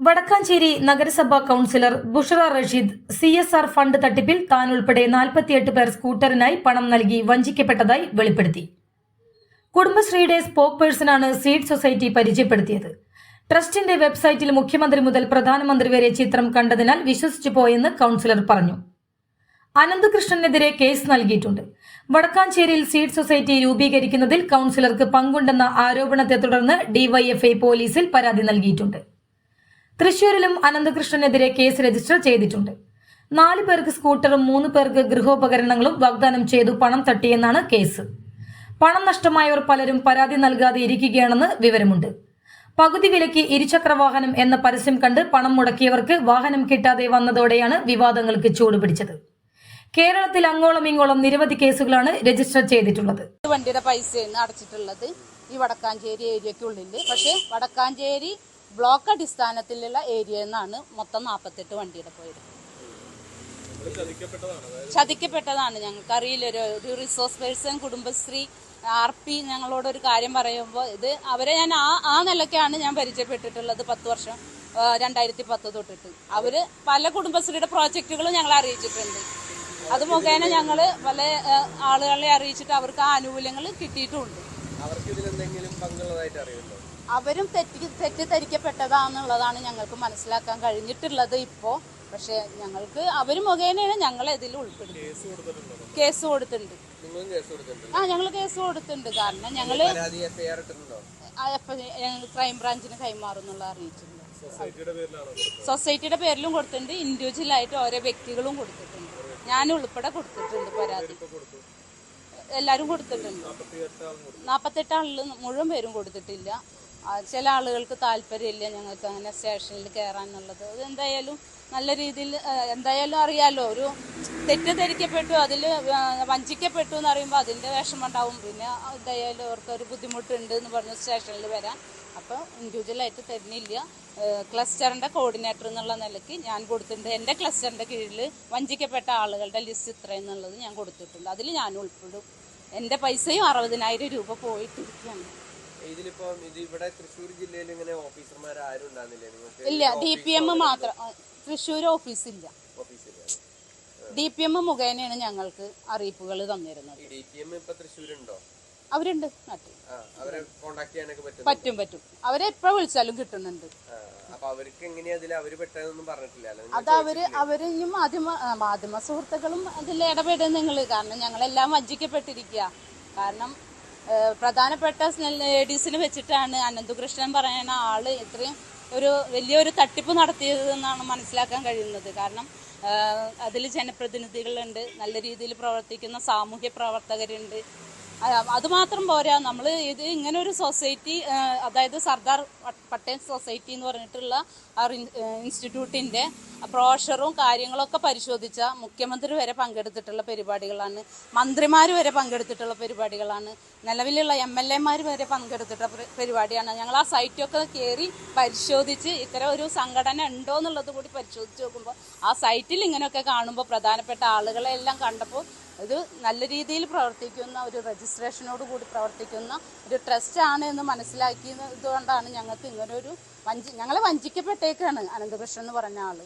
വടക്കാഞ്ചേരി നഗരസഭാ councillor Bushara Rasheed C S R fund തട്ടിപ്പിൽ താൻ ഉൾപ്പെടെ നാൽപ്പത്തിയെട്ട് പേർ സ്കൂട്ടറിനായി പണം നൽകി വഞ്ചിക്കപ്പെട്ടതായി വെളിപ്പെടുത്തി. കുടുംബശ്രീയുടെ സ്പോക്ക് പേഴ്സണാണ് സീഡ് സൊസൈറ്റി പരിചയപ്പെടുത്തിയത്. ട്രസ്റ്റിന്റെ വെബ്സൈറ്റിൽ മുഖ്യമന്ത്രി മുതൽ പ്രധാനമന്ത്രി വരെ ചിത്രം കണ്ടതിനാൽ വിശ്വസിച്ചു പോയെന്ന് കൌൺസിലർ പറഞ്ഞു. അനന്തകൃഷ്ണനെതിരെ കേസ് നൽകിയിട്ടുണ്ട്. വടക്കാഞ്ചേരിയിൽ സീഡ് സൊസൈറ്റി രൂപീകരിക്കുന്നതിൽ കൌൺസിലർക്ക് പങ്കുണ്ടെന്ന ആരോപണത്തെ തുടർന്ന് ഡിവൈഎഫ്ഐ പോലീസിൽ പരാതി നൽകിയിട്ടുണ്ട്. തൃശൂരിലും അനന്തകൃഷ്ണനെതിരെ കേസ് രജിസ്റ്റർ ചെയ്തിട്ടുണ്ട്. നാല് പേർക്ക് സ്കൂട്ടറും മൂന്ന് പേർക്ക് ഗൃഹോപകരണങ്ങളും വാഗ്ദാനം ചെയ്തു പണം തട്ടിയെന്നാണ് കേസ്. പണം നഷ്ടമായവർ പലരും പരാതി നൽകാതെ ഇരിക്കുകയാണെന്ന് വിവരമുണ്ട്. പകുതി വിലയ്ക്ക് ഇരുചക്ര വാഹനം എന്ന പരസ്യം കണ്ട് പണം മുടക്കിയവർക്ക് വാഹനം കിട്ടാതെ വന്നതോടെയാണ് വിവാദങ്ങൾക്ക് ചൂടുപിടിച്ചത്. കേരളത്തിൽ അങ്ങോളം ഇങ്ങോളം നിരവധി കേസുകളാണ് രജിസ്റ്റർ ചെയ്തിട്ടുള്ളത്. വണ്ടിയുടെ പൈസ അടച്ചിട്ടുള്ളത്. ഈ വടക്കാഞ്ചേരി ഏരിയക്കുള്ളിൽ പക്ഷേ വടക്കാഞ്ചേരി ബ്ലോക്ക് അടിസ്ഥാനത്തിലുള്ള ഏരിയ നിന്നാണ് മൊത്തം നാൽപ്പത്തെട്ട് വണ്ടിയുടെ പോയത്. ചതിക്കപ്പെട്ടതാണ് ഞങ്ങൾക്ക് അറിയില്ല ഒരു ഒരു resource person Kudumbashree R P ഞങ്ങളോട് ഒരു കാര്യം പറയുമ്പോൾ ഇത് അവരെ ഞാൻ ആ ആ നിലയ്ക്കാണ് ഞാൻ പരിചയപ്പെട്ടിട്ടുള്ളത് പത്ത് വർഷം രണ്ടായിരത്തി പത്ത് തൊട്ടിട്ട്. അവർ പല കുടുംബശ്രീയുടെ പ്രോജക്റ്റുകളും ഞങ്ങളെ അറിയിച്ചിട്ടുണ്ട്. അത് മുഖേന ഞങ്ങൾ പല ആളുകളെ അറിയിച്ചിട്ട് അവർക്ക് ആ ആനുകൂല്യങ്ങൾ കിട്ടിയിട്ടുമുണ്ട് അവരും തെറ്റി തെറ്റിദ്ധരിക്കപ്പെട്ടതാന്നുള്ളതാണ് ഞങ്ങൾക്ക് മനസ്സിലാക്കാൻ കഴിഞ്ഞിട്ടുള്ളത് ഇപ്പോ. പക്ഷെ ഞങ്ങൾക്ക് അവർ മുഖേനയാണ് ഞങ്ങളെ ഇതിൽ ഉൾപ്പെടുന്നത് കേസ് കൊടുത്തിട്ടുണ്ട്? ആ ഞങ്ങൾ കേസ് കൊടുത്തിട്ടുണ്ട്. കാരണം ഞങ്ങൾ ക്രൈംബ്രാഞ്ചിന് കൈമാറുന്നുള്ള അറിയിച്ചിട്ടുണ്ട്. സൊസൈറ്റിയുടെ പേരിലും കൊടുത്തിട്ടുണ്ട്. ഇൻഡിവിജ്വൽ ആയിട്ട് ഓരോ വ്യക്തികളും കൊടുത്തിട്ടുണ്ട്. ഞാൻ ഉൾപ്പെടെ കൊടുത്തിട്ടുണ്ട് പരാതി. എല്ലാവരും കൊടുത്തിട്ടുണ്ട്. നാൽപ്പത്തെട്ട് ആളിൽ മുഴുവൻ പേരും കൊടുത്തിട്ടില്ല. ചില ആളുകൾക്ക് താല്പര്യമില്ല ഞങ്ങൾക്ക് അങ്ങനെ സ്റ്റേഷനിൽ കയറാനുള്ളത്. അത് എന്തായാലും നല്ല രീതിയിൽ എന്തായാലും അറിയാലോ ഒരു തെറ്റിദ്ധരിക്കപ്പെട്ടു അതിൽ വഞ്ചിക്കപ്പെട്ടു എന്ന് പറയുമ്പോൾ അതിന്റെ വിഷമം ഉണ്ടാവും പിന്നെ എന്തായാലും അവർക്ക് ഒരു ബുദ്ധിമുട്ടുണ്ട് എന്ന് പറഞ്ഞ് സ്റ്റേഷനിൽ വരാൻ. അപ്പോൾ ഇൻഡിവിജ്വലായിട്ട് തരുന്നില്ല. ക്ലസ്റ്ററിന്റെ കോർഡിനേറ്റർ എന്നുള്ള നിലയ്ക്ക് ഞാൻ കൊടുത്തിട്ടുണ്ട്. എന്റെ ക്ലസ്റ്ററിന്റെ കീഴിൽ വഞ്ചിക്കപ്പെട്ട ആളുകളുടെ ലിസ്റ്റ് ഇത്രയെന്നുള്ളത് ഞാൻ കൊടുത്തിട്ടുണ്ട്. അതിൽ ഞാൻ ഉൾപ്പെടും. എന്റെ പൈസയും അറുപതിനായിരം രൂപ പോയിട്ടിരിക്കുകയാണ്. ഇതിലിപ്പോ ഇത് ഇവിടെ തൃശ്ശൂർ ജില്ലയിൽ ഇങ്ങനെ ഓഫീസർമാർ ആരും ഉണ്ടാകുന്നില്ലേ നിങ്ങൾക്ക് ഇല്ല ഡി പി എം മാത്രം. തൃശ്ശൂർ ഓഫീസില്ല. ഡി പി എം മുഖേനയാണ് ഞങ്ങൾക്ക് അറിയിപ്പുകൾ തന്നിരുന്നത്. ഈ ഡി പി എം ഇപ്പൊ തൃശ്ശൂരുണ്ടോ? അവരുണ്ട് നാട്ടിൽ. പറ്റും പറ്റും. അവരെ എപ്പോ വിളിച്ചാലും കിട്ടുന്നുണ്ട്. അത് അവർ അവർ ഈ മാധ്യമ മാധ്യമ സുഹൃത്തുക്കളും അതിൽ ഇടപെടും നിങ്ങൾ കാരണം ഞങ്ങളെല്ലാം വഞ്ചിക്കപ്പെട്ടിരിക്കുക കാരണം പ്രധാനപ്പെട്ട ലേഡീസിന് വെച്ചിട്ടാണ് അനന്തകൃഷ്ണൻ പറയുന്ന ആൾ ഇത്രയും ഒരു വലിയൊരു തട്ടിപ്പ് നടത്തിയതെന്നാണ് മനസ്സിലാക്കാൻ കഴിയുന്നത്. കാരണം അതിൽ ജനപ്രതിനിധികളുണ്ട് നല്ല രീതിയിൽ പ്രവർത്തിക്കുന്ന സാമൂഹ്യ പ്രവർത്തകരുണ്ട്. ആ, അത് മാത്രം പോരാ. നമ്മൾ ഇത് ഇങ്ങനെ ഒരു സൊസൈറ്റി അതായത് സർദാർ പട്ടേൽ സൊസൈറ്റി എന്ന് പറഞ്ഞിട്ടുള്ള ആ ഇൻസ്റ്റിറ്റ്യൂട്ടിന്റെ പ്രോഷറും കാര്യങ്ങളൊക്കെ പരിശോധിച്ച മുഖ്യമന്ത്രി വരെ പങ്കെടുത്തിട്ടുള്ള പരിപാടികളാണ്. മന്ത്രിമാർ വരെ പങ്കെടുത്തിട്ടുള്ള പരിപാടികളാണ്. നിലവിലുള്ള എം എൽ എമാർ വരെ പങ്കെടുത്തിട്ടുള്ള പരി- പരിപാടിയാണ്. ഞങ്ങൾ ആ സൈറ്റൊക്കെ കയറി പരിശോധിച്ച് ഇത്തരം ഒരു സംഘടന ഉണ്ടോ എന്നുള്ളത് കൂടി പരിശോധിച്ച് നോക്കുമ്പോൾ ആ സൈറ്റിൽ ഇങ്ങനെയൊക്കെ കാണുമ്പോൾ പ്രധാനപ്പെട്ട ആളുകളെ എല്ലാം കണ്ടപ്പോൾ ഇത് നല്ല രീതിയിൽ പ്രവർത്തിക്കുന്ന ഒരു രജിസ്ട്രേഷനോട് കൂടി പ്രവർത്തിക്കുന്ന ഒരു ട്രസ്റ്റ് ആണ് എന്ന് മനസ്സിലാക്കിയത് കൊണ്ടാണ് ഞങ്ങൾക്ക് ഇങ്ങനൊരു വഞ്ചി ഞങ്ങളെ വഞ്ചിക്കപ്പെട്ടേക്കാണ് അനന്തകൃഷ്ണൻ എന്ന് പറഞ്ഞ ആൾ.